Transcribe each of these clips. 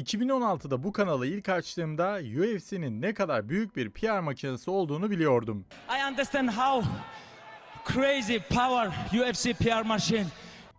2016'da bu kanalı ilk açtığımda UFC'nin ne kadar büyük bir PR makinesi olduğunu biliyordum. I understand how crazy power UFC PR machine.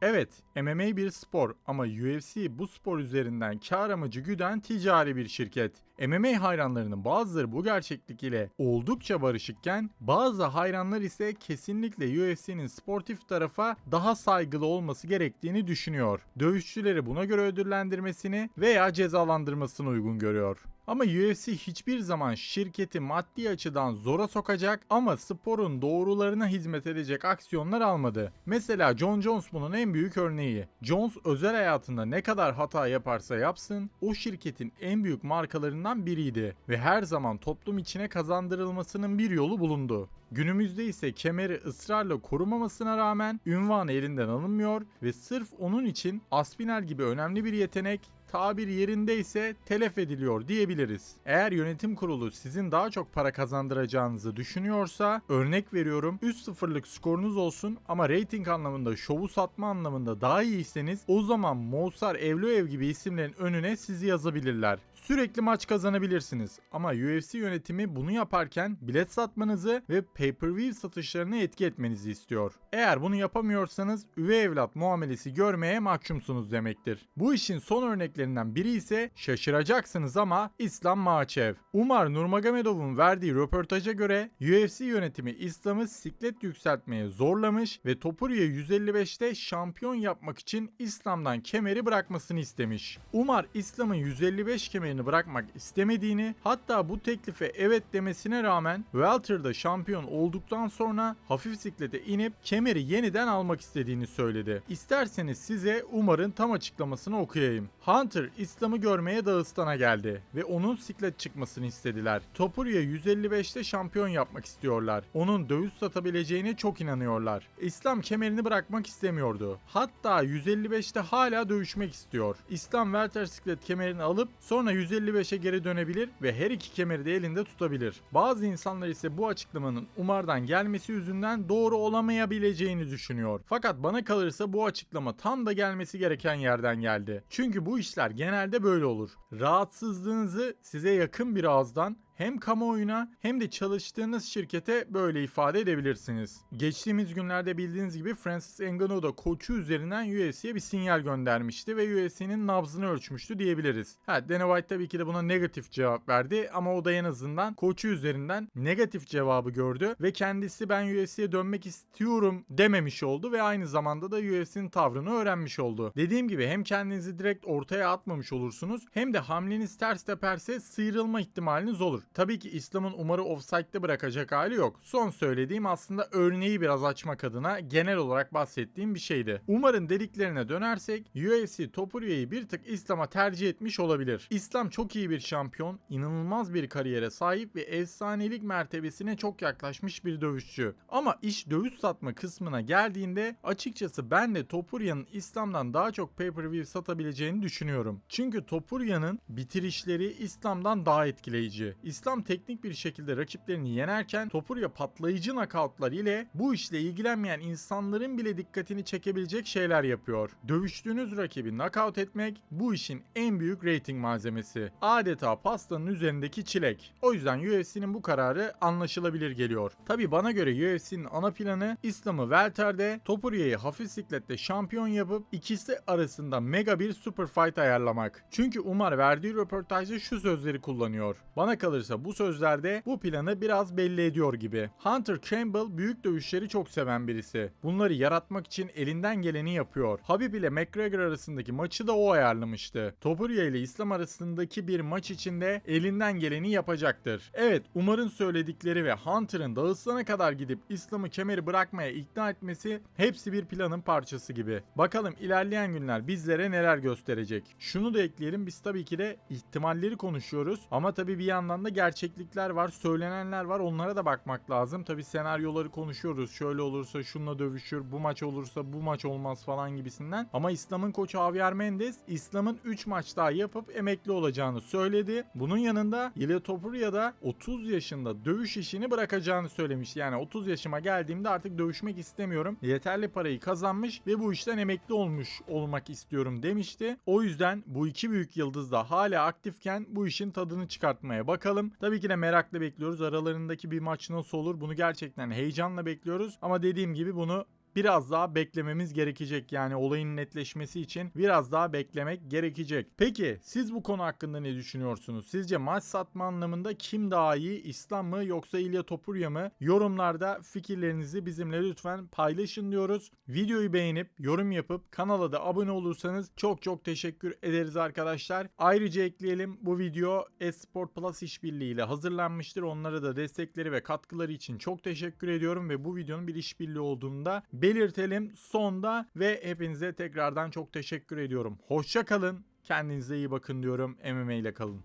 Evet, MMA bir spor ama UFC bu spor üzerinden kar amacı güden ticari bir şirket. MMA hayranlarının bazıları bu gerçeklik ile oldukça barışıkken bazı hayranlar ise kesinlikle UFC'nin sportif tarafa daha saygılı olması gerektiğini düşünüyor. Dövüşçüleri buna göre ödüllendirmesini veya cezalandırmasını uygun görüyor. Ama UFC hiçbir zaman şirketi maddi açıdan zora sokacak ama sporun doğrularına hizmet edecek aksiyonlar almadı. Mesela John Jones bunun en büyük örneği. Jones özel hayatında ne kadar hata yaparsa yapsın o şirketin en büyük markalarından biriydi ve her zaman toplum içine kazandırılmasının bir yolu bulundu. Günümüzde ise kemeri ısrarla korumamasına rağmen ünvanı elinden alınmıyor ve sırf onun için Aspinall gibi önemli bir yetenek tabir yerinde ise telef ediliyor diyebiliriz. Eğer yönetim kurulu sizin daha çok para kazandıracağınızı düşünüyorsa örnek veriyorum 3-0'lık skorunuz olsun ama rating anlamında şovu satma anlamında daha iyiyseniz o zaman Mozart Evloev gibi isimlerin önüne sizi yazabilirler. Sürekli maç kazanabilirsiniz ama UFC yönetimi bunu yaparken bilet satmanızı ve pay-per-view satışlarını etki etmenizi istiyor. Eğer bunu yapamıyorsanız üvey evlat muamelesi görmeye mahkumsunuz demektir. Bu işin son örneklerinden biri ise şaşıracaksınız ama İslam Maçev. Umar Nurmagomedov'un verdiği röportaja göre UFC yönetimi İslam'ı siklet yükseltmeye zorlamış ve Topuria 155'te şampiyon yapmak için İslam'dan kemeri bırakmasını istemiş. Umar İslam'ın 155 kemerini bırakmak istemediğini hatta bu teklife evet demesine rağmen Welter'da şampiyon olduktan sonra hafif siklete inip kemeri yeniden almak istediğini söyledi. İsterseniz size Umar'ın tam açıklamasını okuyayım. Hunter İslam'ı görmeye Dağıstan'a geldi ve onun siklet çıkmasını istediler. Topuria 155'te şampiyon yapmak istiyorlar. Onun dövüş satabileceğine çok inanıyorlar. İslam kemerini bırakmak istemiyordu. Hatta 155'te hala dövüşmek istiyor. İslam welter siklet kemerini alıp sonra 155'e geri dönebilir ve her iki kemeri de elinde tutabilir. Bazı insanlar ise bu açıklamanın Umar'dan gelmesi yüzünden doğru olamayabileceğini düşünüyor. Fakat bana kalırsa bu açıklama tam da gelmesi gereken yerden geldi. Çünkü bu işler genelde böyle olur. Rahatsızlığınızı size yakın bir ağızdan hem kamuoyuna hem de çalıştığınız şirkete böyle ifade edebilirsiniz. Geçtiğimiz günlerde bildiğiniz gibi Francis Ngannou da koçu üzerinden UFC'ye bir sinyal göndermişti ve UFC'nin nabzını ölçmüştü diyebiliriz. Ha, Dana White tabii ki de buna negatif cevap verdi ama o da en azından koçu üzerinden negatif cevabı gördü ve kendisi ben UFC'ye dönmek istiyorum dememiş oldu ve aynı zamanda da UFC'nin tavrını öğrenmiş oldu. Dediğim gibi hem kendinizi direkt ortaya atmamış olursunuz hem de hamleniz ters teperse sıyrılma ihtimaliniz olur. Tabii ki İslam'ın Umar'ı offside'de bırakacak hali yok. Son söylediğim aslında örneği biraz açmak adına genel olarak bahsettiğim bir şeydi. Umar'ın dediklerine dönersek UFC Topuria'yı bir tık İslam'a tercih etmiş olabilir. İslam çok iyi bir şampiyon, inanılmaz bir kariyere sahip ve efsanelik mertebesine çok yaklaşmış bir dövüşçü. Ama iş dövüş satma kısmına geldiğinde açıkçası ben de Topuria'nın İslam'dan daha çok pay-per-view satabileceğini düşünüyorum. Çünkü Topuria'nın bitirişleri İslam'dan daha etkileyici. İslam teknik bir şekilde rakiplerini yenerken Topuria patlayıcı knockoutlar ile bu işle ilgilenmeyen insanların bile dikkatini çekebilecek şeyler yapıyor. Dövüştüğünüz rakibi knockout etmek bu işin en büyük rating malzemesi. Adeta pastanın üzerindeki çilek. O yüzden UFC'nin bu kararı anlaşılabilir geliyor. Tabi bana göre UFC'nin ana planı İslam'ı welter'de, Topuria'yı hafif siklette şampiyon yapıp ikisi arasında mega bir super fight ayarlamak. Çünkü Umar verdiği röportajda şu sözleri kullanıyor. Bana kalırsa bu sözlerde bu planı biraz belli ediyor gibi. Hunter Campbell büyük dövüşleri çok seven birisi. Bunları yaratmak için elinden geleni yapıyor. Habib ile McGregor arasındaki maçı da o ayarlamıştı. Topuria ile İslam arasındaki bir maç içinde elinden geleni yapacaktır. Evet Umar'ın söyledikleri ve Hunter'ın Dağıstan'a kadar gidip İslam'ı kemeri bırakmaya ikna etmesi hepsi bir planın parçası gibi. Bakalım ilerleyen günler bizlere neler gösterecek. Şunu da ekleyelim biz tabii ki de ihtimalleri konuşuyoruz ama tabii bir yandan da gerçeklikler var, söylenenler var. Onlara da bakmak lazım. Tabi senaryoları konuşuyoruz. Şöyle olursa şununla dövüşür, bu maç olursa bu maç olmaz falan gibisinden. Ama İslam'ın koçu Javier Mendes İslam'ın 3 maç daha yapıp emekli olacağını söyledi. Bunun yanında Ilya Topuria da 30 yaşında dövüş işini bırakacağını söylemiş. Yani 30 yaşıma geldiğimde artık dövüşmek istemiyorum. Yeterli parayı kazanmış ve bu işten emekli olmuş olmak istiyorum demişti. O yüzden bu iki büyük yıldız da hala aktifken bu işin tadını çıkartmaya bakalım. Tabii ki de merakla bekliyoruz. Aralarındaki bir maç nasıl olur? Bunu gerçekten heyecanla bekliyoruz. Ama dediğim gibi bunu biraz daha beklememiz gerekecek. Yani olayın netleşmesi için biraz daha beklemek gerekecek. Peki siz bu konu hakkında ne düşünüyorsunuz? Sizce maç satma anlamında kim daha iyi? İslam mı yoksa İlya Topuria mı? Yorumlarda fikirlerinizi bizimle lütfen paylaşın diyoruz. Videoyu beğenip yorum yapıp kanala da abone olursanız çok çok teşekkür ederiz arkadaşlar. Ayrıca ekleyelim bu video Esport Plus işbirliğiyle hazırlanmıştır. Onlara da destekleri ve katkıları için çok teşekkür ediyorum ve bu videonun bir işbirliği olduğunda belirtelim sonda ve hepinize tekrardan çok teşekkür ediyorum. Hoşça kalın. Kendinize iyi bakın diyorum. MMA ile kalın.